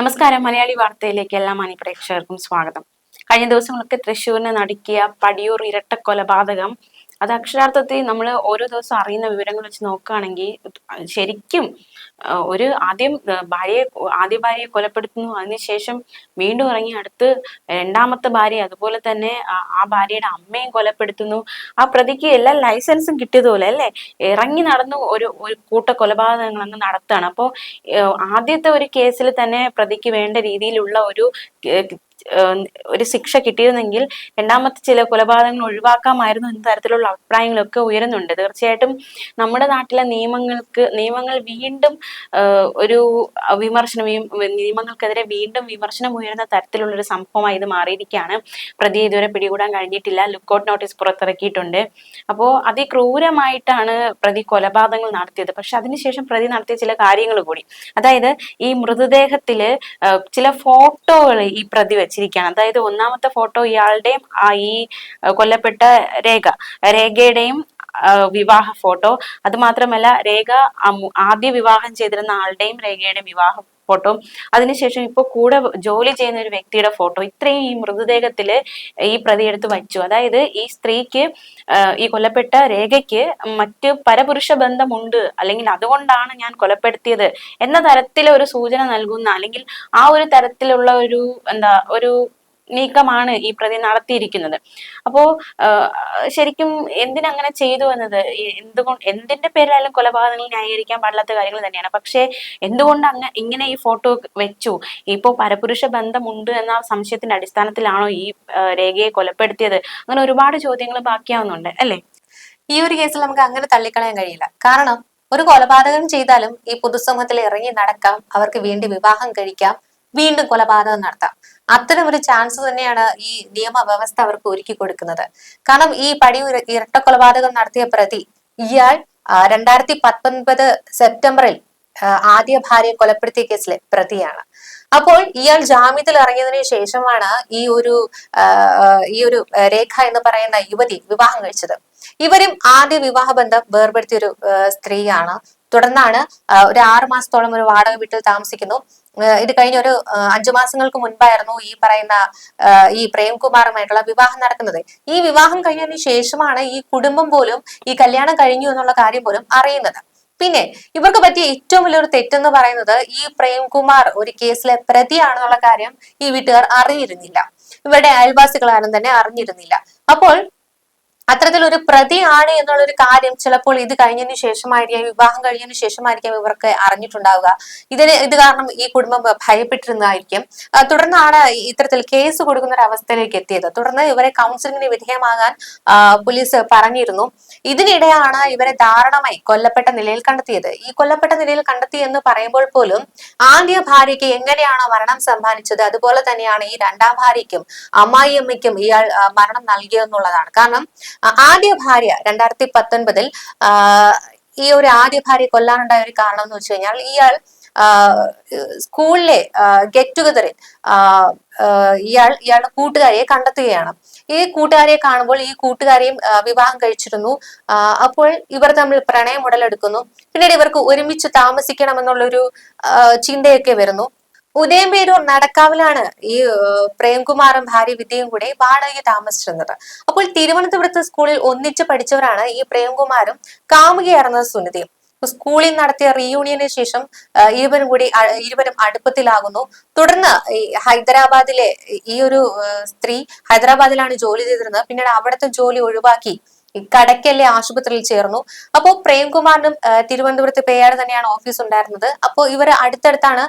നമസ്കാരം. മലയാളി വാർത്തയിലേക്ക് എല്ലാ മാനി പ്രേക്ഷകർക്കും സ്വാഗതം. കഴിഞ്ഞ ദിവസങ്ങളൊക്കെ തൃശ്ശൂരിനെ നടുക്കിയ പടിയൂർ ഇരട്ട കൊലപാതകം അത് അക്ഷരാർത്ഥത്തിൽ നമ്മൾ ഓരോ ദിവസം അറിയുന്ന വിവരങ്ങൾ വെച്ച് നോക്കുകയാണെങ്കിൽ ശരിക്കും ഒരു ആദ്യം ഭാര്യയെ ആദ്യ ഭാര്യയെ കൊലപ്പെടുത്തുന്നു. അതിനുശേഷം വീണ്ടും ഇറങ്ങി അടുത്ത് രണ്ടാമത്തെ ഭാര്യ അതുപോലെ തന്നെ ആ- ഭാര്യയുടെ അമ്മയും കൊലപ്പെടുത്തുന്നു. ആ പ്രതിക്ക് എല്ലാ ലൈസൻസും കിട്ടിയതുപോലെ അല്ലേ? ഇറങ്ങി നടന്നു ഒരു ഒരു കൂട്ട കൊലപാതകങ്ങൾ അങ്ങ് നടത്തുകയാണ്. അപ്പോൾ ആദ്യത്തെ ഒരു കേസിൽ തന്നെ പ്രതിക്ക് വേണ്ട രീതിയിലുള്ള ഒരു ഒരു ശിക്ഷ കിട്ടിയിരുന്നെങ്കിൽ രണ്ടാമത്തെ ചില കൊലപാതകങ്ങൾ ഒഴിവാക്കാമായിരുന്നു എന്ന തരത്തിലുള്ള അഭിപ്രായങ്ങളൊക്കെ ഉയരുന്നുണ്ട്. തീർച്ചയായിട്ടും നമ്മുടെ നാട്ടിലെ നിയമങ്ങൾക്ക് നിയമങ്ങൾ വീണ്ടും ഒരു വിമർശനം നിയമങ്ങൾക്കെതിരെ വീണ്ടും വിമർശനം ഉയരുന്ന തരത്തിലുള്ള ഒരു സംഭവമായി ഇത് മാറിയിരിക്കുകയാണ്. പ്രതിയെ ഇതുവരെ പിടികൂടാൻ കഴിഞ്ഞിട്ടില്ല. ലുക്കൗട്ട് നോട്ടീസ് പുറത്തിറക്കിയിട്ടുണ്ട്. അപ്പോൾ അതിക്രൂരമായിട്ടാണ് പ്രതി കൊലപാതകങ്ങൾ നടത്തിയത്. പക്ഷെ അതിനുശേഷം പ്രതി നടത്തിയ ചില കാര്യങ്ങൾ കൂടി. അതായത് ഈ മൃതദേഹത്തിൽ ചില ഫോട്ടോകൾ ഈ പ്രതി വെച്ചിരിക്കുകയാണ്. അതായത് ഒന്നാമത്തെ ഫോട്ടോ ഇയാളുടെയും ആ ഈ കൊല്ലപ്പെട്ട രേഖ രേഖയുടെയും വിവാഹ ഫോട്ടോ. അത് മാത്രമല്ല രേഖ ആദ്യ വിവാഹം ചെയ്തിരുന്ന ആളുടെയും രേഖയുടെയും വിവാഹ ഫോട്ടോ. അതിനുശേഷം ഇപ്പോൾ കൂടെ ജോലി ചെയ്യുന്ന ഒരു വ്യക്തിയുടെ ഫോട്ടോ ഇത്രയും ഈ മൃതദേഹത്തിൽ ഈ പ്രതിയെടുത്ത് വച്ചു. അതായത് ഈ സ്ത്രീക്ക് ഈ കൊല്ലപ്പെട്ട രേഖയ്ക്ക് മറ്റ് പരപുരുഷ ബന്ധമുണ്ട്. അല്ലെങ്കിൽ അതുകൊണ്ടാണ് ഞാൻ കൊലപ്പെടുത്തിയത് എന്ന തരത്തിലൊരു സൂചന നൽകുന്ന അല്ലെങ്കിൽ ആ ഒരു തരത്തിലുള്ള ഒരു എന്താ ഒരു നീക്കമാണ് ഈ പ്രതി നടത്തിയിരിക്കുന്നത്. അപ്പോ ശരിക്കും എന്തിനങ്ങനെ ചെയ്തു എന്നത്? എന്തുകൊണ്ട് എന്തിന്റെ പേരിലായാലും കൊലപാതകങ്ങൾ ന്യായീകരിക്കാൻ പാടില്ലാത്ത കാര്യങ്ങൾ തന്നെയാണ്. പക്ഷേ എന്തുകൊണ്ട് അങ്ങ് ഇങ്ങനെ ഈ ഫോട്ടോ വെച്ചു? ഇപ്പോ പരപുരുഷ ബന്ധമുണ്ട് എന്ന സംശയത്തിന്റെ അടിസ്ഥാനത്തിലാണോ ഈ രേഖയെ കൊലപ്പെടുത്തിയത്? അങ്ങനെ ഒരുപാട് ചോദ്യങ്ങൾ ബാക്കിയാവുന്നുണ്ട് അല്ലേ? ഈ ഒരു കേസിൽ നമുക്ക് അങ്ങനെ തള്ളിക്കളയാൻ കഴിയില്ല. കാരണം ഒരു കൊലപാതകം ചെയ്താലും ഈ പൊതുസമൂഹത്തിൽ ഇറങ്ങി നടക്കാം അവർക്ക് വേണ്ടി വിവാഹം കഴിക്കാം വീണ്ടും കൊലപാതകം നടത്താം. അത്തരം ഒരു ചാൻസ് തന്നെയാണ് ഈ നിയമവ്യവസ്ഥ അവർക്ക് ഒരുക്കി കൊടുക്കുന്നത്. കാരണം ഈ പടി ഇരട്ട കൊലപാതകം നടത്തിയ പ്രതി ഇയാൾ രണ്ടായിരത്തി പത്തൊൻപത് സെപ്റ്റംബറിൽ ആദ്യ ഭാര്യയെ കൊലപ്പെടുത്തിയ കേസിലെ പ്രതിയാണ്. അപ്പോൾ ഇയാൾ ജാമ്യത്തിൽ ഇറങ്ങിയതിനു ശേഷമാണ് ഈ ഒരു ഈ ഒരു രേഖ എന്ന് പറയുന്ന യുവതി വിവാഹം കഴിച്ചത്. ഇവരും ആദ്യ വിവാഹബന്ധം വേർപെടുത്തിയ ഒരു സ്ത്രീയാണ്. തുടർന്നാണ് ഒരു ആറ് മാസത്തോളം ഒരു വാടക വീട്ടിൽ താമസിക്കുന്നു. ഇത് കഴിഞ്ഞ ഒരു അഞ്ചു മാസങ്ങൾക്ക് മുൻപായിരുന്നു ഈ പറയുന്ന ഈ പ്രേംകുമാറുമായിട്ടുള്ള വിവാഹം നടക്കുന്നത്. ഈ വിവാഹം കഴിഞ്ഞതിന് ശേഷമാണ് ഈ കുടുംബം പോലും ഈ കല്യാണം കഴിഞ്ഞു എന്നുള്ള കാര്യം പോലും അറിയുന്നത്. പിന്നെ ഇവർക്ക് പറ്റിയ ഏറ്റവും വലിയൊരു തെറ്റെന്ന് പറയുന്നത് ഈ പ്രേംകുമാർ ഒരു കേസിലെ പ്രതിയാണെന്നുള്ള കാര്യം ഈ വീട്ടുകാർ അറിഞ്ഞിരുന്നില്ല. ഇവരുടെ അയൽവാസികളാരും തന്നെ അറിഞ്ഞിരുന്നില്ല. അപ്പോൾ അത്തരത്തിലൊരു പ്രതിയാണ് എന്നുള്ള ഒരു കാര്യം ചിലപ്പോൾ ഇത് കഴിഞ്ഞതിന് ശേഷമായിരിക്കാം വിവാഹം കഴിഞ്ഞതിന് ശേഷമായിരിക്കാം ഇവർക്ക് അറിഞ്ഞിട്ടുണ്ടാവുക. ഇതിന് ഇത് കാരണം ഈ കുടുംബം ഭയപ്പെട്ടിരുന്നതായിരിക്കും. തുടർന്നാണ് ഇത്തരത്തിൽ കേസ് കൊടുക്കുന്ന ഒരു അവസ്ഥയിലേക്ക് എത്തിയത്. തുടർന്ന് ഇവരെ കൗൺസിലിംഗിന് വിധേയമാകാൻ പോലീസ് പറഞ്ഞിരുന്നു. ഇതിനിടെയാണ് ഇവരെ ദാരുണമായി കൊല്ലപ്പെട്ട നിലയിൽ കണ്ടെത്തിയത്. ഈ കൊല്ലപ്പെട്ട നിലയിൽ കണ്ടെത്തി എന്ന് പറയുമ്പോൾ പോലും ആദ്യ ഭാര്യയ്ക്ക് എങ്ങനെയാണ് മരണം സമ്മാനിച്ചത് അതുപോലെ തന്നെയാണ് ഈ രണ്ടാം ഭാര്യയ്ക്കും അമ്മായിയമ്മയ്ക്കും ഇയാൾ മരണം നൽകിയെന്നുള്ളതാണ്. കാരണം ആദ്യ ഭാര്യ രണ്ടായിരത്തി പത്തൊൻപതിൽ ഈ ഒരു ആദ്യ ഭാര്യ കൊല്ലാനുണ്ടായ ഒരു കാരണം എന്ന് വെച്ച് കഴിഞ്ഞാൽ ഇയാൾ സ്കൂളിലെ ഗെറ്റ് ടുഗദറിൽ ഇയാൾ ഇയാളുടെ കൂട്ടുകാരിയെ കണ്ടെത്തുകയാണ്. ഈ കൂട്ടുകാരിയെ കാണുമ്പോൾ ഈ കൂട്ടുകാരിയും വിവാഹം കഴിച്ചിരുന്നു. അപ്പോൾ ഇവർ തമ്മിൽ പ്രണയം ഉടലെടുക്കുന്നു. പിന്നീട് ഇവർക്ക് ഒരുമിച്ച് താമസിക്കണം എന്നുള്ളൊരു ആ, ചിന്തയൊക്കെ വരുന്നു. ഉദയംപേരൂർ നടക്കാവിലാണ് ഈ പ്രേംകുമാറും ഭാര്യ വിദ്യയും കൂടെ വാടകയ്ക്ക് താമസിച്ചിരുന്നത്. അപ്പോൾ തിരുവനന്തപുരത്ത് സ്കൂളിൽ ഒന്നിച്ച് പഠിച്ചവരാണ് ഈ പ്രേംകുമാറും കാമുകയായിരുന്നത് സുനിതയും. സ്കൂളിൽ നടത്തിയ റീയൂണിയന് ശേഷം ഇരുവരും കൂടി ഇരുവരും അടുപ്പത്തിലാകുന്നു. തുടർന്ന് ഹൈദരാബാദിലെ ഈ ഒരു സ്ത്രീ ഹൈദരാബാദിലാണ് ജോലി ചെയ്തിരുന്നത്. പിന്നീട് അവിടുത്തെ ജോലി ഒഴിവാക്കി. കടക്കല്ലെ ആശുപത്രിയിൽ ചേർന്നു. അപ്പോൾ പ്രേംകുമാറിനും തിരുവനന്തപുരത്ത് പേയാട് തന്നെയാണ് ഓഫീസ് ഉണ്ടായിരുന്നത്. അപ്പോൾ ഇവർ അടുത്തടുത്താണ്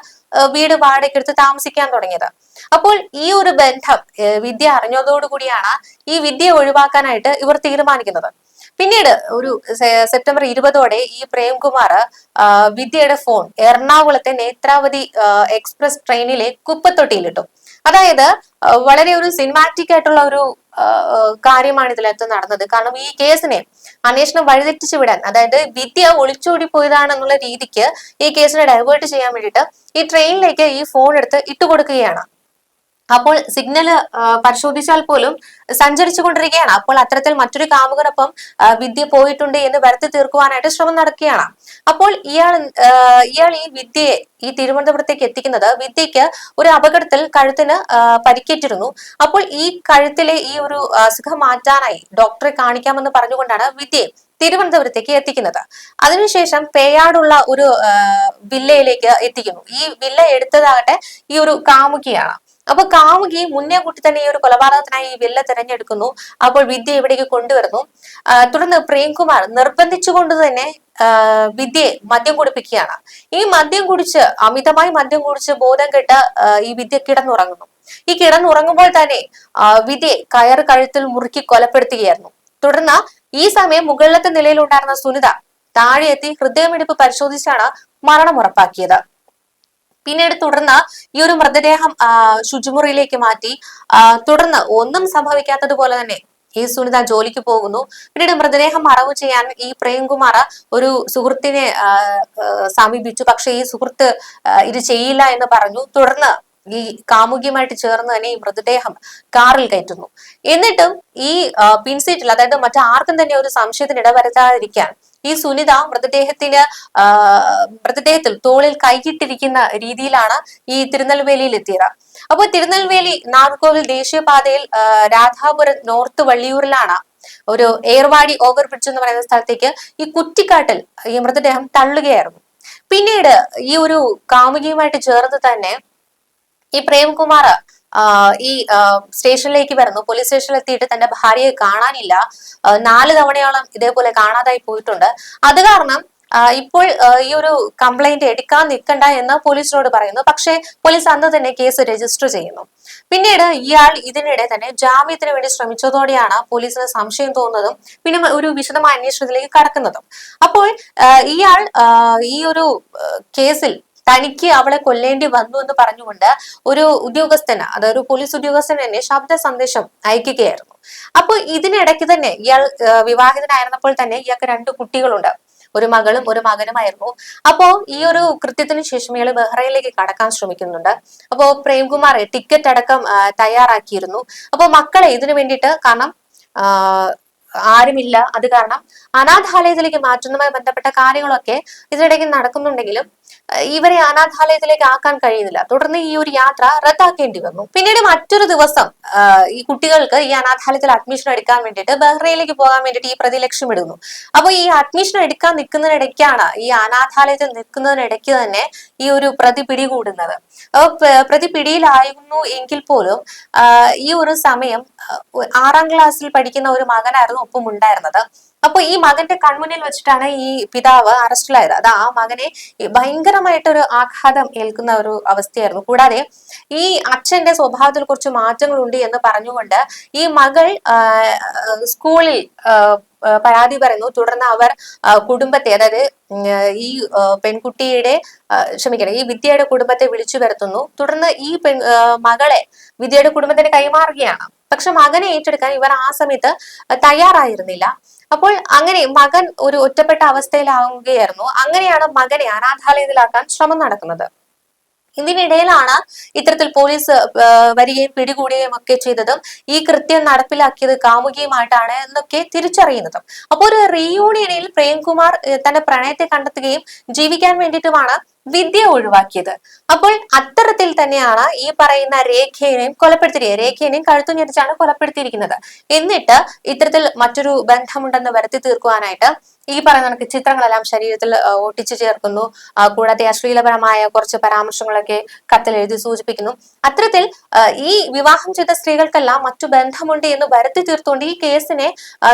വീട് വാടകയ്ക്കെടുത്ത് താമസിക്കാൻ തുടങ്ങിയത്. അപ്പോൾ ഈ ഒരു ബന്ധം വിദ്യ അറിഞ്ഞതോടുകൂടിയാണ് ഈ വിദ്യ ഒഴിവാക്കാനായിട്ട് ഇവർ തീരുമാനിക്കുന്നത്. പിന്നീട് ഒരു സെപ്റ്റംബർ ഇരുപതോടെ ഈ പ്രേംകുമാർ വിദ്യയുടെ ഫോൺ എറണാകുളത്തെ നേത്രാവതി എക്സ്പ്രസ് ട്രെയിനിലെ കുപ്പത്തൊട്ടിയിലിട്ടു. അതായത് വളരെ ഒരു സിനിമാറ്റിക് ആയിട്ടുള്ള ഒരു കാര്യമാണ് ഇതിലകത്ത് നടന്നത്. കാരണം ഈ കേസിനെ അന്വേഷണം വഴിതെറ്റിച്ചു വിടാൻ അതായത് വിദ്യ ഒളിച്ചോടി പോയതാണെന്നുള്ള രീതിക്ക് ഈ കേസിനെ ഡൈവേർട്ട് ചെയ്യാൻ വേണ്ടിയിട്ട് ഈ ട്രെയിനിലേക്ക് ഈ ഫോൺ എടുത്ത് ഇട്ടുകൊടുക്കുകയാണ്. അപ്പോൾ സിഗ്നൽ പരിശോധിച്ചാൽ പോലും സഞ്ചരിച്ചു കൊണ്ടിരിക്കുകയാണ് അപ്പോൾ അത്തരത്തിൽ മറ്റൊരു കാമുകനൊപ്പം വിദ്യ പോയിട്ടുണ്ട് എന്ന് വരുത്തി തീർക്കുവാനായിട്ട് ശ്രമം നടക്കുകയാണ്. അപ്പോൾ ഇയാൾ ഇയാൾ ഈ വിദ്യയെ ഈ തിരുവനന്തപുരത്തേക്ക് എത്തിക്കുന്നത് വിദ്യയ്ക്ക് ഒരു അപകടത്തിൽ കഴുത്തിന് പരിക്കേറ്റിരുന്നു. അപ്പോൾ ഈ കഴുത്തിലെ ഈ ഒരു അസുഖം മാറ്റാനായി ഡോക്ടറെ കാണിക്കാമെന്ന് പറഞ്ഞുകൊണ്ടാണ് വിദ്യയെ തിരുവനന്തപുരത്തേക്ക് എത്തിക്കുന്നത്. അതിനുശേഷം പേയാടുള്ള ഒരു വില്ലയിലേക്ക് എത്തിക്കുന്നു. ഈ വില്ല എടുത്തതാകട്ടെ ഈ ഒരു കാമുകിയാണ്. അപ്പൊ കാമുകി മുന്നേ കൂട്ടി തന്നെ ഈ ഒരു കൊലപാതകത്തിനായി ഈ വില്ല തിരഞ്ഞെടുക്കുന്നു. അപ്പോൾ വിദ്യ ഇവിടേക്ക് കൊണ്ടുവരുന്നു. തുടർന്ന് പ്രേംകുമാർ നിർബന്ധിച്ചുകൊണ്ട് തന്നെ വിദ്യയെ മദ്യം കുടിപ്പിക്കുകയാണ്. ഈ മദ്യം കുടിച്ച് അമിതമായി മദ്യം കുടിച്ച് ബോധം കെട്ട് ഈ വിദ്യ കിടന്നുറങ്ങുന്നു. ഈ കിടന്നുറങ്ങുമ്പോൾ തന്നെ വിദ്യയെ കയർ കഴുത്തിൽ മുറുക്കി കൊലപ്പെടുത്തുകയായിരുന്നു. തുടർന്ന് ഈ സമയം മുകളിലത്തെ നിലയിലുണ്ടായിരുന്ന സുനിത താഴെ എത്തി ഹൃദയമിടിപ്പ് പരിശോധിച്ചാണ് മരണം ഉറപ്പാക്കിയത്. പിന്നീട് തുടർന്ന് ഈ ഒരു മൃതദേഹം ശുചിമുറിയിലേക്ക് മാറ്റി തുടർന്ന് ഒന്നും സംഭവിക്കാത്തതുപോലെ തന്നെ ഈ സുനിത ജോലിക്ക് പോകുന്നു. പിന്നീട് മൃതദേഹം മറവ് ചെയ്യാൻ ഈ പ്രേംകുമാർ ഒരു സുഹൃത്തിനെ സമീപിച്ചു. പക്ഷെ ഈ സുഹൃത്ത് ഇത് ചെയ്യില്ല എന്ന് പറഞ്ഞു. തുടർന്ന് ഈ കാമുകിയുമായിട്ട് ചേർന്ന് തന്നെ ഈ മൃതദേഹം കാറിൽ കയറ്റുന്നു. എന്നിട്ടും ഈ പിൻസീറ്റിൽ അതായത് മറ്റാർക്കും തന്നെ ഒരു സംശയത്തിന് ഇടവരുത്താതിരിക്കാൻ ഈ സുനിത മൃതദേഹത്തിന് മൃതദേഹത്തിൽ തോളിൽ കൈയിട്ടിരിക്കുന്ന രീതിയിലാണ് ഈ തിരുനെൽവേലിയിൽ എത്തിയത് അപ്പോൾ തിരുനെൽവേലി നാഗർകോവിൽ ദേശീയപാതയിൽ രാധാപുരം നോർത്ത് വള്ളിയൂരിലാണ് ഒരു ഏർവാടി ഓവർ ബ്രിഡ്ജ് എന്ന് പറയുന്ന സ്ഥലത്തേക്ക് ഈ കുറ്റിക്കാട്ടിൽ ഈ മൃതദേഹം തള്ളുകയായിരുന്നു. പിന്നീട് ഈ ഒരു കാമുകിയുമായിട്ട് ചേർന്ന് തന്നെ ഈ പ്രേംകുമാർ ഈ സ്റ്റേഷനിലേക്ക് വരുന്നു. പോലീസ് സ്റ്റേഷനിൽ എത്തിയിട്ട് തന്റെ ഭാര്യയെ കാണാനില്ല. നാല് തവണയോളം ഇതേപോലെ കാണാതായി പോയിട്ടുണ്ട്. അത് കാരണം ഇപ്പോൾ ഈ ഒരു കംപ്ലൈന്റ് എടുക്കാൻ നിൽക്കണ്ട എന്ന് പോലീസിനോട് പറയുന്നു. പക്ഷേ പോലീസ് അന്ന് തന്നെ കേസ് രജിസ്റ്റർ ചെയ്യുന്നു. പിന്നീട് ഇയാൾ ഇതിനിടെ തന്നെ ജാമ്യത്തിന് വേണ്ടി ശ്രമിച്ചതോടെയാണ് പോലീസിന് സംശയം തോന്നുന്നതും പിന്നെ ഒരു വിശദമായ അന്വേഷണത്തിലേക്ക് കടക്കുന്നതും. അപ്പോൾ ഇയാൾ ഈ ഒരു കേസിൽ തനിക്ക് അവളെ കൊല്ലേണ്ടി വന്നു എന്ന് പറഞ്ഞുകൊണ്ട് ഒരു ഉദ്യോഗസ്ഥന് അതായത് ഒരു പോലീസ് ഉദ്യോഗസ്ഥൻ തന്നെ ശബ്ദ സന്ദേശം അയക്കുകയായിരുന്നു. അപ്പോൾ ഇതിനിടയ്ക്ക് തന്നെ ഇയാൾ വിവാഹിതനായിരുന്നപ്പോൾ തന്നെ ഇയാൾക്ക് രണ്ട് കുട്ടികളുണ്ട്. ഒരു മകളും ഒരു മകനുമായിരുന്നു. അപ്പോ ഈ ഒരു കൃത്യത്തിന് ശേഷം ഇയാൾ ബഹ്റൈനിലേക്ക് കടക്കാൻ ശ്രമിക്കുന്നുണ്ട്. അപ്പോ പ്രേംകുമാർ ടിക്കറ്റ് അടക്കം തയ്യാറാക്കിയിരുന്നു. അപ്പോ മക്കളെ ഇതിനു വേണ്ടിയിട്ട് കാരണം ആരുമില്ല. അത് കാരണം അനാഥാലയത്തിലേക്ക് മാറ്റുന്നതുമായി ബന്ധപ്പെട്ട കാര്യങ്ങളൊക്കെ ഇതിനിടയ്ക്ക് നടക്കുന്നുണ്ടെങ്കിലും ഇവരെ അനാഥാലയത്തിലേക്ക് ആക്കാൻ കഴിയുന്നില്ല. തുടർന്ന് ഈ ഒരു യാത്ര റദ്ദാക്കേണ്ടി വന്നു. പിന്നീട് മറ്റൊരു ദിവസം ഈ കുട്ടികൾക്ക് ഈ അനാഥാലയത്തിൽ അഡ്മിഷൻ എടുക്കാൻ വേണ്ടിയിട്ട് ബഹ്റൈനിലേക്ക് പോകാൻ വേണ്ടിയിട്ട് ഈ പ്രതി ലക്ഷ്യമിടുന്നു അപ്പൊ ഈ അഡ്മിഷൻ എടുക്കാൻ നിൽക്കുന്നതിനിടയ്ക്കാണ് ഈ അനാഥാലയത്തിൽ നിൽക്കുന്നതിനിടയ്ക്ക് തന്നെ ഈ ഒരു പ്രതി പിടികൂടുന്നത്. അപ്പൊ പ- പ്രതി പിടിയിലായിരുന്നു എങ്കിൽ പോലും ഈ ഒരു സമയം ആറാം ക്ലാസ്സിൽ പഠിക്കുന്ന ഒരു മകനായിരുന്നു ഒപ്പം ഉണ്ടായിരുന്നത്. അപ്പൊ ഈ മകന്റെ കൺമുന്നിൽ വെച്ചിട്ടാണ് ഈ പിതാവ് അറസ്റ്റിലായത്. അത് ആ മകനെ ഭയങ്കരമായിട്ടൊരു ആഘാതം ഏൽക്കുന്ന ഒരു അവസ്ഥയായിരുന്നു. കൂടാതെ ഈ അച്ഛന്റെ സ്വഭാവത്തിൽ കുറച്ച് മാറ്റങ്ങളുണ്ട് എന്ന് പറഞ്ഞുകൊണ്ട് ഈ മകൾ സ്കൂളിൽ പരാതി പറയുന്നു. തുടർന്ന് അവർ കുടുംബത്തെ അതായത് ഈ പെൺകുട്ടിയുടെ ക്ഷമിക്കണം ഈ വിദ്യയുടെ കുടുംബത്തെ വിളിച്ചു വരുത്തുന്നു. തുടർന്ന് ഈ പെൺ മകളെ വിദ്യയുടെ കുടുംബത്തിന് കൈമാറുകയാണ്. പക്ഷെ മകനെ ഏറ്റെടുക്കാൻ ഇവർ ആ സമയത്ത് തയ്യാറായിരുന്നില്ല. അപ്പോൾ അങ്ങനെ മകൻ ഒരു ഒറ്റപ്പെട്ട അവസ്ഥയിലാവുകയായിരുന്നു. അങ്ങനെയാണ് മകനെ ആരാധാലയത്തിലാക്കാൻ ശ്രമം നടക്കുന്നത്. ഇതിനിടയിലാണ് ഇത്തരത്തിൽ പോലീസ് വരികയും പിടികൂടുകയും ഒക്കെ ചെയ്തതും ഈ കൃത്യം നടപ്പിലാക്കിയത് കാമുകിയുമായിട്ടാണ് എന്നൊക്കെ തിരിച്ചറിയുന്നതും. അപ്പോൾ ഒരു റീയൂണിയനിൽ പ്രേംകുമാർ തന്റെ പ്രണയത്തെ കണ്ടെത്തുകയും ജീവിക്കാൻ വേണ്ടിയിട്ടുമാണ് വിദ്യ ഒഴിവാക്കിയത്. അപ്പോൾ അത്തരത്തിൽ തന്നെയാണ് ഈ പറയുന്ന രേഖയെയും കൊലപ്പെടുത്തിയത് രേഖയെയും കഴുത്തു ഞെരിച്ചാണ് കൊലപ്പെടുത്തിയിരിക്കുന്നത്. എന്നിട്ട് ഇത്തരത്തിൽ മറ്റൊരു ബന്ധമുണ്ടെന്ന് വരുത്തി തീർക്കുവാനായിട്ട് ഈ പറയുന്ന കണക്ക് ചിത്രങ്ങളെല്ലാം ശരീരത്തിൽ ഒട്ടിച്ചു ചേർക്കുന്നു. കൂടാതെ അശ്ലീലപരമായ കുറച്ച് പരാമർശങ്ങളൊക്കെ കത്തിൽ എഴുതി സൂചിപ്പിക്കുന്നു. അത്തരത്തിൽ ഈ വിവാഹം ചെയ്ത സ്ത്രീകൾക്കെല്ലാം മറ്റു ബന്ധമുണ്ട് എന്ന് വരുത്തി തീർത്തുകൊണ്ട് ഈ കേസിനെ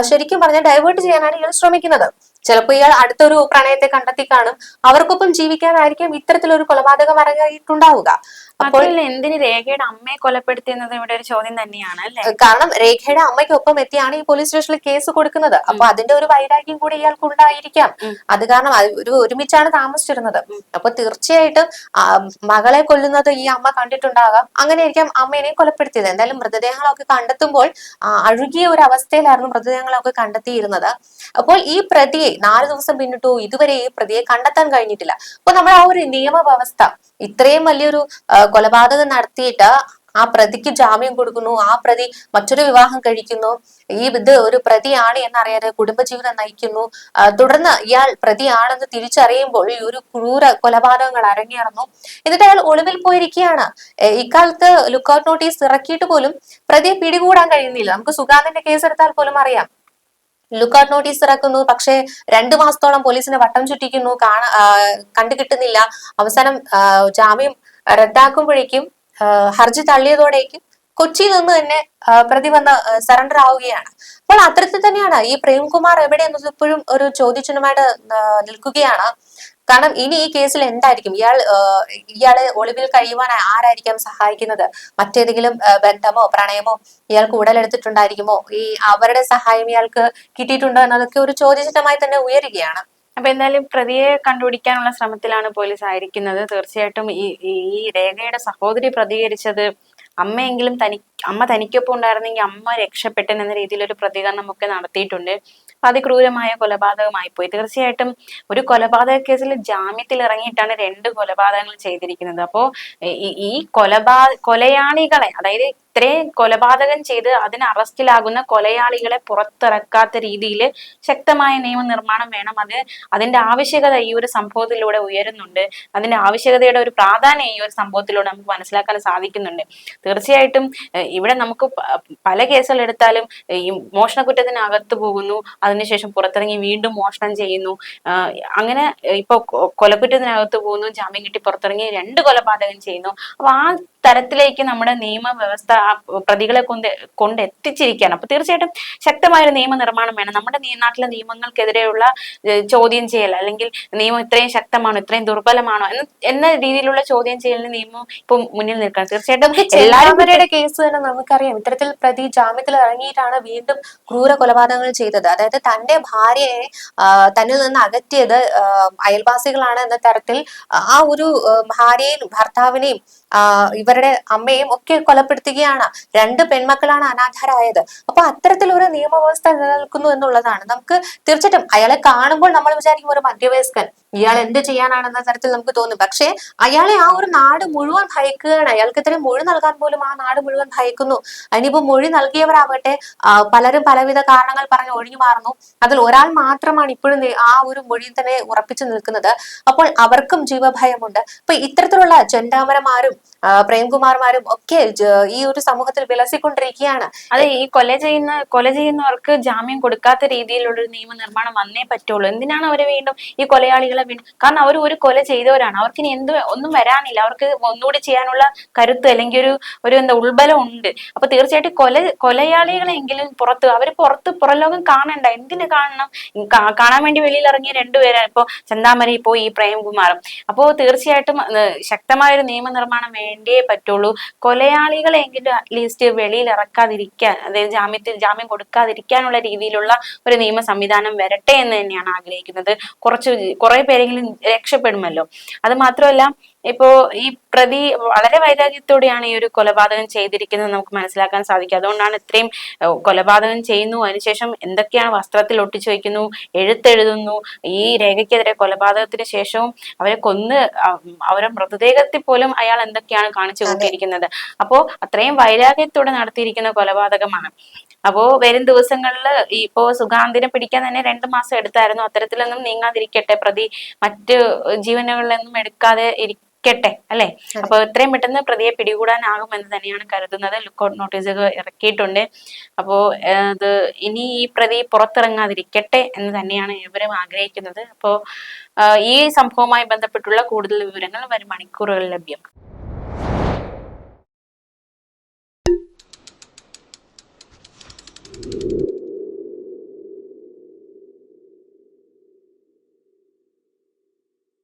ശരിക്കും പറഞ്ഞാൽ ഡൈവേർട്ട് ചെയ്യാനാണ് ഇയാൾ ശ്രമിക്കുന്നത്. ചിലപ്പോൾ ഇയാൾ അടുത്തൊരു പ്രണയത്തെ കണ്ടെത്തി കാണും. അവർക്കൊപ്പം ജീവിക്കാനായിരിക്കും ഇത്തരത്തിലൊരു കൊലപാതകം അരങ്ങേറിയിട്ടുണ്ടാവുക. അപ്പോൾ എന്തിന് രേഖയുടെ അമ്മയെ കൊലപ്പെടുത്തിയെന്നത് ഇവിടെ ഒരു ചോദ്യം തന്നെയാണ് അല്ലേ? കാരണം രേഖയുടെ അമ്മയ്ക്കൊപ്പം എത്തിയാണ് ഈ പോലീസ് സ്റ്റേഷനിൽ കേസ് കൊടുക്കുന്നത്. അപ്പൊ അതിന്റെ ഒരു വൈരാഗ്യം കൂടി ഇയാൾക്ക് ഉണ്ടായിരിക്കാം. അത് കാരണം ഒരു ഒരുമിച്ചാണ് താമസിച്ചിരുന്നത്. അപ്പൊ തീർച്ചയായിട്ടും മകളെ കൊല്ലുന്നത് ഈ അമ്മ കണ്ടിട്ടുണ്ടാകാം. അങ്ങനെയായിരിക്കാം അമ്മേനെ കൊലപ്പെടുത്തിയത്. എന്തായാലും മൃതദേഹങ്ങളൊക്കെ കണ്ടെത്തുമ്പോൾ അഴുകിയ ഒരു അവസ്ഥയിലായിരുന്നു മൃതദേഹങ്ങളൊക്കെ കണ്ടെത്തിയിരുന്നത്. അപ്പോൾ ഈ പ്രതിയെ നാല് ദിവസം പിന്നിട്ടു ഇതുവരെ ഈ പ്രതിയെ കണ്ടെത്താൻ കഴിഞ്ഞിട്ടില്ല. അപ്പൊ നമ്മൾ ആ ഒരു നിയമവ്യവസ്ഥ ഇത്രയും വലിയൊരു കൊലപാതകം നടത്തിയിട്ട് ആ പ്രതിക്ക് ജാമ്യം കൊടുക്കുന്നു ആ പ്രതി മറ്റൊരു വിവാഹം കഴിക്കുന്നു. ഈ ഇത് ഒരു പ്രതിയാണ് എന്നറിയാതെ കുടുംബജീവിതം നയിക്കുന്നു. തുടർന്ന് ഇയാൾ പ്രതിയാണെന്ന് തിരിച്ചറിയുമ്പോൾ ഈ ഒരു ക്രൂര കൊലപാതകങ്ങൾ അരങ്ങേറുന്നു. എന്നിട്ട് അയാൾ ഒളിവിൽ പോയിരിക്കുകയാണ്. ഇക്കാലത്ത് ലുക്കൌട്ട് നോട്ടീസ് ഇറക്കിയിട്ട് പോലും പ്രതിയെ പിടികൂടാൻ കഴിയുന്നില്ല. നമുക്ക് സുഗാന്തിന്റെ കേസ് എടുത്താൽ പോലും അറിയാം. ലുക്കൌട്ട് നോട്ടീസ് ഇറക്കുന്നു. പക്ഷേ രണ്ടു മാസത്തോളം പോലീസിനെ വട്ടം ചുറ്റിക്കുന്നു. കാണ കണ്ടു കിട്ടുന്നില്ല. അവസാനം ജാമ്യം റദ്ദാക്കുമ്പോഴേക്കും ഹർജി തള്ളിയതോടേക്കും കൊച്ചിയിൽ നിന്ന് തന്നെ പ്രതി വന്ന് സറണ്ടർ ആവുകയാണ്. അപ്പോൾ അത്തരത്തിൽ തന്നെയാണ് ഈ പ്രേംകുമാർ എവിടെയെന്നത് ഇപ്പോഴും ഒരു ചോദ്യചിഹ്നമായിട്ട് നിൽക്കുകയാണ്. കാരണം ഇനി ഈ കേസിൽ എന്തായിരിക്കും? ഇയാൾ ഇയാൾ ഒളിവിൽ കഴിയുവാൻ ആരായിരിക്കാം സഹായിക്കുന്നത്? മറ്റേതെങ്കിലും ബന്ധമോ പ്രണയമോ ഇയാൾക്ക് ഉടലെടുത്തിട്ടുണ്ടായിരിക്കുമോ? ഈ അവരുടെ സഹായം ഇയാൾക്ക് കിട്ടിയിട്ടുണ്ടോ എന്നതൊക്കെ ഒരു ചോദ്യചിഹ്നമായി തന്നെ ഉയരുകയാണ്. അപ്പൊ എന്തായാലും പ്രതിയെ കണ്ടുപിടിക്കാനുള്ള ശ്രമത്തിലാണ് പോലീസ് ആയിരിക്കുന്നത്. തീർച്ചയായിട്ടും ഈ ഈ രേഖയുടെ സഹോദരി പ്രതികരിച്ചത് അമ്മയെങ്കിലും തനി അമ്മ തനിക്കൊപ്പം ഉണ്ടായിരുന്നെങ്കിൽ അമ്മ രക്ഷപ്പെട്ടെന്ന രീതിയിലൊരു രീതിയിൽ ഒരു പ്രതികരണം ഒക്കെ നടത്തിയിട്ടുണ്ട്. അതിക്രൂരമായ കൊലപാതകമായി പോയി. തീർച്ചയായിട്ടും ഒരു കൊലപാതക കേസിൽ ജാമ്യത്തിൽ ഇറങ്ങിയിട്ടാണ് രണ്ട് കൊലപാതകങ്ങൾ ചെയ്തിരിക്കുന്നത്. അപ്പോ ഈ- ഈ കൊലപാ കൊലയാളികളെ അതായത് ഇത്രയും കൊലപാതകം ചെയ്ത് അതിന് അറസ്റ്റിലാകുന്ന കൊലയാളികളെ പുറത്തിറക്കാത്ത രീതിയിൽ ശക്തമായ നിയമനിർമ്മാണം വേണം. അത് അതിന്റെ ആവശ്യകത ഈ ഒരു സംഭവത്തിലൂടെ ഉയരുന്നുണ്ട്. അതിന്റെ ആവശ്യകതയുടെ ഒരു പ്രാധാന്യം ഈ ഒരു സംഭവത്തിലൂടെ നമുക്ക് മനസ്സിലാക്കാൻ സാധിക്കുന്നുണ്ട്. തീർച്ചയായിട്ടും ഇവിടെ നമുക്ക് പല കേസുകൾ എടുത്താലും ഈ മോഷണ കുറ്റത്തിന് അകത്ത് പോകുന്നു അതിനുശേഷം പുറത്തിറങ്ങി വീണ്ടും മോഷണം ചെയ്യുന്നു. അങ്ങനെ ഇപ്പൊ കൊലക്കുറ്റത്തിനകത്ത് പോകുന്നു ജാമ്യം കിട്ടി പുറത്തിറങ്ങി രണ്ട് കൊലപാതകം ചെയ്യുന്നു. അപ്പൊ ആ തരത്തിലേക്ക് നമ്മുടെ നിയമവ്യവസ്ഥ ആ പ്രതികളെ കൊണ്ട് കൊണ്ട് എത്തിച്ചിരിക്കുകയാണ് അപ്പൊ തീർച്ചയായിട്ടും ശക്തമായ ഒരു നിയമനിർമ്മാണം വേണം. നമ്മുടെ നാട്ടിലെ നിയമങ്ങൾക്കെതിരെയുള്ള ചോദ്യം ചെയ്യൽ അല്ലെങ്കിൽ നിയമം ഇത്രയും ശക്തമാണോ ഇത്രയും ദുർബലമാണോ എന്ന എന്ന രീതിയിലുള്ള ചോദ്യം ചെയ്യലിന് നിയമം ഇപ്പൊ മുന്നിൽ നിൽക്കണം തീർച്ചയായിട്ടും കേസ് തന്നെ നമുക്കറിയാം. ഇത്തരത്തിൽ പ്രതി ജാമ്യത്തിൽ ഇറങ്ങിയിട്ടാണ് വീണ്ടും ക്രൂര കൊലപാതകങ്ങൾ ചെയ്തത്. അതായത് തന്റെ ഭാര്യയെ തന്നിൽ നിന്ന് അകറ്റിയത് അയൽവാസികളാണ് എന്ന തരത്തിൽ ആ ഒരു ഭാര്യയും ഭർത്താവിനെയും ഇവരുടെ അമ്മയും ഒക്കെ കൊലപ്പെടുത്തുകയാണ് രണ്ട് പെൺമക്കളാണ് അനാഥരായത്. അപ്പൊ അത്തരത്തിൽ ഒരു നിയമവ്യവസ്ഥ നിലനിൽക്കുന്നു എന്നുള്ളതാണ്. നമുക്ക് തീർച്ചയായിട്ടും അയാളെ കാണുമ്പോൾ നമ്മൾ വിചാരിക്കും ഒരു മധ്യവയസ്കൻ. ഇയാൾ എന്ത് ചെയ്യാനാണെന്ന തരത്തിൽ നമുക്ക് തോന്നും. പക്ഷേ അയാളെ ആ ഒരു നാട് മുഴുവൻ ഭയക്കുകയാണ്. അയാൾക്ക് ഇത്രയും മൊഴി നൽകാൻ പോലും ആ നാട് മുഴുവൻ ഭയക്കുന്നു. അതിനിപ്പോ മൊഴി നൽകിയവരാവട്ടെ പലരും പലവിധ കാരണങ്ങൾ പറഞ്ഞ് ഒഴിഞ്ഞു മാറുന്നു. അതിൽ ഒരാൾ മാത്രമാണ് ഇപ്പോഴും ആ ഒരു മൊഴിയിൽ തന്നെ ഉറപ്പിച്ചു നിൽക്കുന്നത്. അപ്പോൾ അവർക്കും ജീവഭയമുണ്ട്. അപ്പൊ ഇത്തരത്തിലുള്ള ചെണ്ടാമരമാരും പ്രേംകുമാർമാരും ഒക്കെ ഈ ഒരു സമൂഹത്തിൽ വിലസിക്കൊണ്ടിരിക്കുകയാണ്. അതെ. ഈ കൊല ചെയ്യുന്ന കൊല ചെയ്യുന്നവർക്ക് ജാമ്യം കൊടുക്കാത്ത രീതിയിലുള്ള ഒരു നിയമനിർമ്മാണം വന്നേ പറ്റുള്ളൂ. എന്തിനാണ് അവരെ വീണ്ടും ഈ കൊലയാളികളെ വീണ്ടും കാരണം അവർ ഒരു കൊല ചെയ്തവരാണ്. അവർക്ക് ഇനി എന്ത് ഒന്നും വരാനില്ല. അവർക്ക് ഒന്നുകൂടി ചെയ്യാനുള്ള കരുത്ത് അല്ലെങ്കിൽ ഒരു ഒരു എന്താ ഉൾബലം ഉണ്ട്. അപ്പൊ തീർച്ചയായിട്ടും കൊല കൊലയാളികളെങ്കിലും പുറത്ത് അവർ പുറത്ത് പുറലോകം കാണണ്ട. എന്തിനു കാണണം? കാണാൻ വേണ്ടി വെളിയിൽ ഇറങ്ങിയ രണ്ടുപേരാണ് ഇപ്പൊ ചന്താമരി ഇപ്പോ ഈ പ്രേംകുമാറും. അപ്പോ തീർച്ചയായിട്ടും ശക്തമായ ഒരു നിയമനിർമ്മാണം വേണ്ടേ പറ്റുള്ളൂ. കൊലയാളികളെങ്കിലും അറ്റ്ലീസ്റ്റ് വെളിയിൽ ഇറക്കാതിരിക്കാൻ അതായത് ജാമ്യത്തിൽ ജാമ്യം കൊടുക്കാതിരിക്കാനുള്ള രീതിയിലുള്ള ഒരു നിയമ സംവിധാനം വരട്ടെ എന്ന് തന്നെയാണ് ആഗ്രഹിക്കുന്നത്. കുറച്ച് കുറെ പേരെങ്കിലും രക്ഷപ്പെടുമല്ലോ. അത് മാത്രമല്ല ഇപ്പോ ഈ പ്രതി വളരെ വൈരാഗ്യത്തോടെയാണ് ഈ ഒരു കൊലപാതകം ചെയ്തിരിക്കുന്നത് നമുക്ക് മനസ്സിലാക്കാൻ സാധിക്കും. അതുകൊണ്ടാണ് ഇത്രയും കൊലപാതകം ചെയ്യുന്നു. അതിനുശേഷം എന്തൊക്കെയാണ് വസ്ത്രത്തിൽ ഒട്ടിച്ചു വയ്ക്കുന്നു എഴുത്തെഴുതുന്നു ഈ രേഖയ്ക്കെതിരെ കൊലപാതകത്തിന് ശേഷവും അവരെ കൊന്ന് അവരുടെ അവരെ മൃതദേഹത്തിൽ പോലും അയാൾ എന്തൊക്കെയാണ് കാണിച്ചു കൊണ്ടിരിക്കുന്നത് അപ്പോ അത്രയും വൈരാഗ്യത്തോടെ നടത്തിയിരിക്കുന്ന കൊലപാതകമാണ്. അപ്പോ വരും ദിവസങ്ങളിൽ ഇപ്പോ സുഗാന്തിനെ പിടിക്കാൻ തന്നെ രണ്ടു മാസം എടുത്തായിരുന്നു. അത്തരത്തിലൊന്നും നീങ്ങാതിരിക്കട്ടെ പ്രതി. മറ്റ് ജീവനുകളിലൊന്നും എടുക്കാതെ ഇരിക്കട്ടെ അല്ലെ? അപ്പൊ എത്രയും പെട്ടെന്ന് പ്രതിയെ പിടികൂടാനാകും എന്ന് തന്നെയാണ് കരുതുന്നത്. ലുക്കൌട്ട് നോട്ടീസുകൾ ഇറക്കിയിട്ടുണ്ട്. അപ്പോ അത് ഇത് ഇനി ഈ പ്രതി പുറത്തിറങ്ങാതിരിക്കട്ടെ എന്ന് തന്നെയാണ് ഇവരും ആഗ്രഹിക്കുന്നത്. അപ്പോ ഈ സംഭവവുമായി ബന്ധപ്പെട്ടുള്ള കൂടുതൽ വിവരങ്ങൾ വരും മണിക്കൂറുകളിൽ ലഭ്യം.